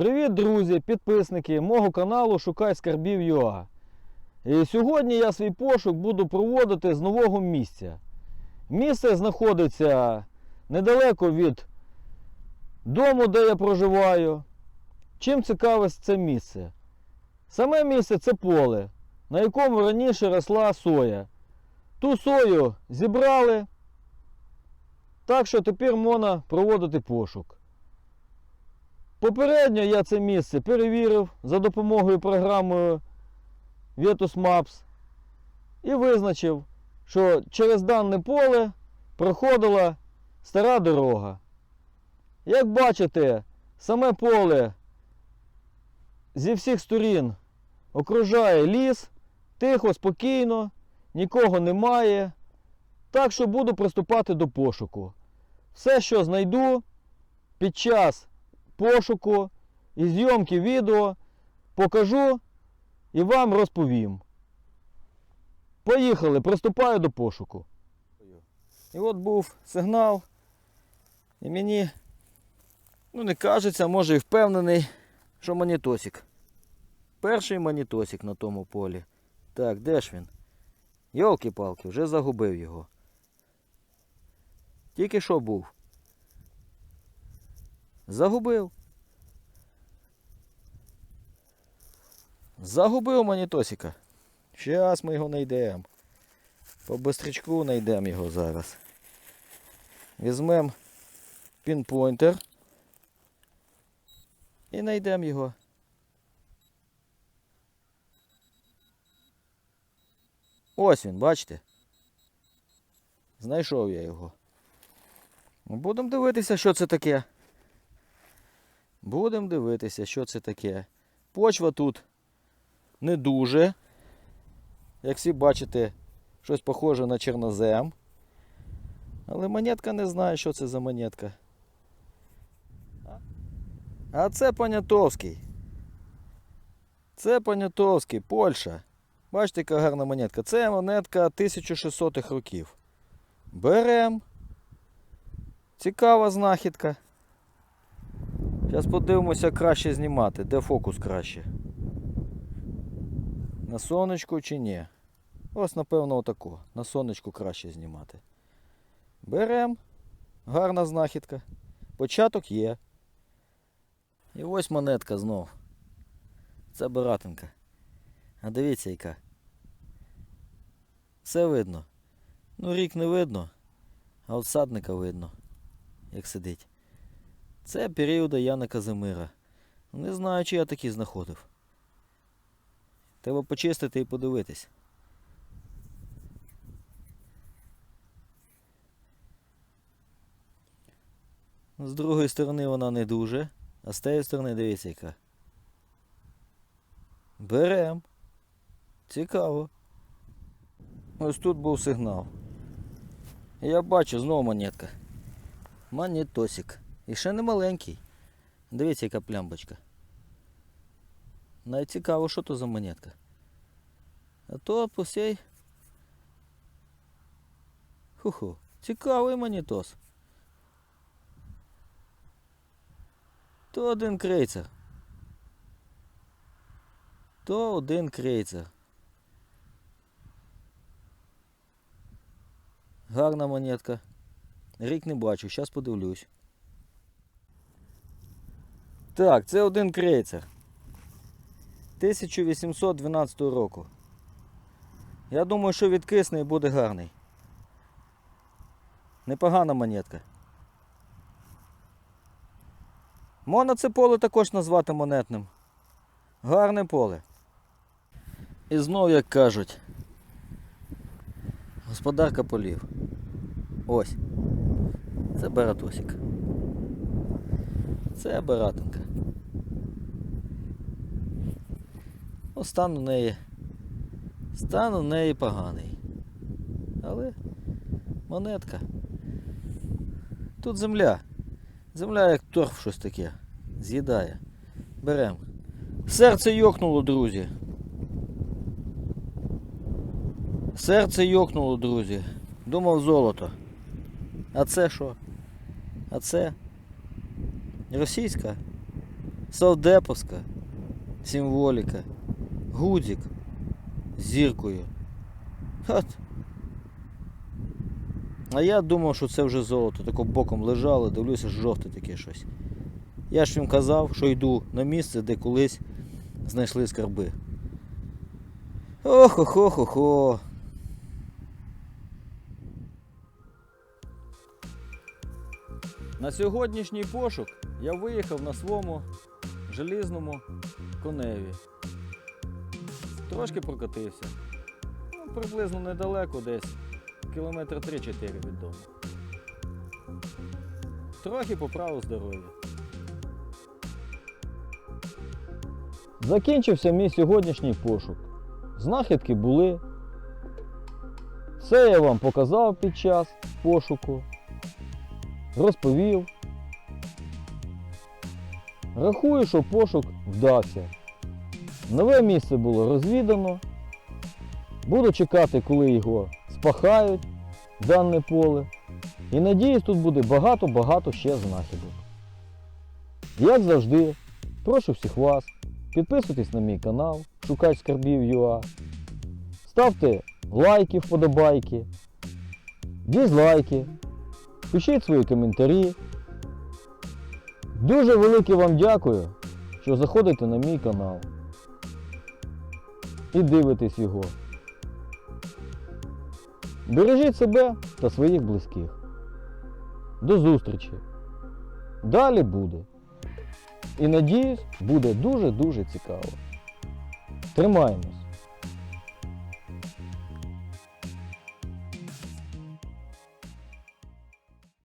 Привіт, друзі, підписники мого каналу Шукай скарбів ЮА. І сьогодні я свій пошук буду проводити з нового місця. Місце знаходиться недалеко від дому, де я проживаю. Чим цікаве це місце? Саме місце це поле, на якому раніше росла соя. Ту сою зібрали, так що тепер можна проводити пошук. Попередньо я це місце перевірив за допомогою програми Vetus Maps і визначив, що через дане поле проходила стара дорога. Як бачите, саме поле зі всіх сторін окружає ліс, тихо, спокійно, нікого немає. Так що буду приступати до пошуку. Все, що знайду під час пошуку і зйомки відео покажу і вам розповім. Поїхали, приступаю до пошуку. І от був сигнал. І мені, ну не кажеться, може і впевнений, що манітосик. Перший манітосик на тому полі. Так, де ж він? Йолки-палки, вже загубив його. Тільки що був. Загубив. Загубив манітосика. Зараз ми його знайдемо. По бистрячку знайдемо його зараз. Візьмемо пінпойнтер і знайдемо його. Ось він, бачите? Знайшов я його. Будемо дивитися, що це таке. Будемо дивитися, що це таке. Почва тут не дуже. Як всі бачите, щось похоже на чорнозем. Але монетка не знає, що це за монетка. А це Понятовський. Це Понятовський, Польща. Бачите, яка гарна монетка. Це монетка 1600-х років. Берем. Цікава знахідка. Зараз подивимося, краще знімати. Де фокус краще? На сонечку чи ні? Ось, напевно, отако. На сонечку краще знімати. Берем. Гарна знахідка. Початок є. І ось монетка знов. Це баратинка. А дивіться яка. Все видно. Ну, рік не видно, а от садника видно, як сидить. Це періода Яна Казимира. Не знаю, чи я такі знаходив. Треба почистити і подивитись. З другої сторони вона не дуже, а з тієї сторони дивіться яка. Берем. Цікаво. Ось тут був сигнал. Я бачу знову монетка. Монетосик. І ще не маленький. Дивіться, яка плямбочка. Навіть цікаво, що то за монетка. А то по. Ху-ху. Цікавий монетос. То один крейцер. То один крейцер. Гарна монетка. Рік не бачу, зараз подивлюсь. Так, це один крейцер. 1812 року. Я думаю, що відкисний буде гарний. Непогана монетка. Можна це поле також назвати монетним. Гарне поле. І знов, як кажуть, господарка полів. Ось. Це баратосик. Це баратинка. Ну, стан у неї. Стан у неї поганий. Але монетка. Тут земля. Земля як торф щось таке. З'їдає. Берем. Серце йокнуло, друзі. Серце йокнуло, друзі. Думав золото. А це що? А це російська? Савдеповська, символіка, гудзик з зіркою. От. А я думав, що це вже золото. Тако боком лежало, дивлюся, жовте таке щось. Я ж їм казав, що йду на місце, де колись знайшли скарби. Ох-охо-хо-хо. На сьогоднішній пошук я виїхав на своєму желізному коневі. Трошки прокатився. Ну, приблизно недалеко десь. Кілометр 3-4 від дому. Трохи поправив здоров'я. Закінчився мій сьогоднішній пошук. Знахідки були. Все я вам показав під час пошуку. Розповів. Рахую, що пошук вдався. Нове місце було розвідано. Буду чекати, коли його спахають, дане поле. І надіюсь, тут буде багато-багато ще знахідок. Як завжди, прошу всіх вас, підписуйтесь на мій канал, шукач скарбів ЮА. Ставте лайки, вподобайки, дізлайки, пишіть свої коментарі. Дуже велике вам дякую, що заходите на мій канал і дивитесь його. Бережіть себе та своїх близьких. До зустрічі. Далі буде. І надіюсь, буде дуже-дуже цікаво. Тримаємось.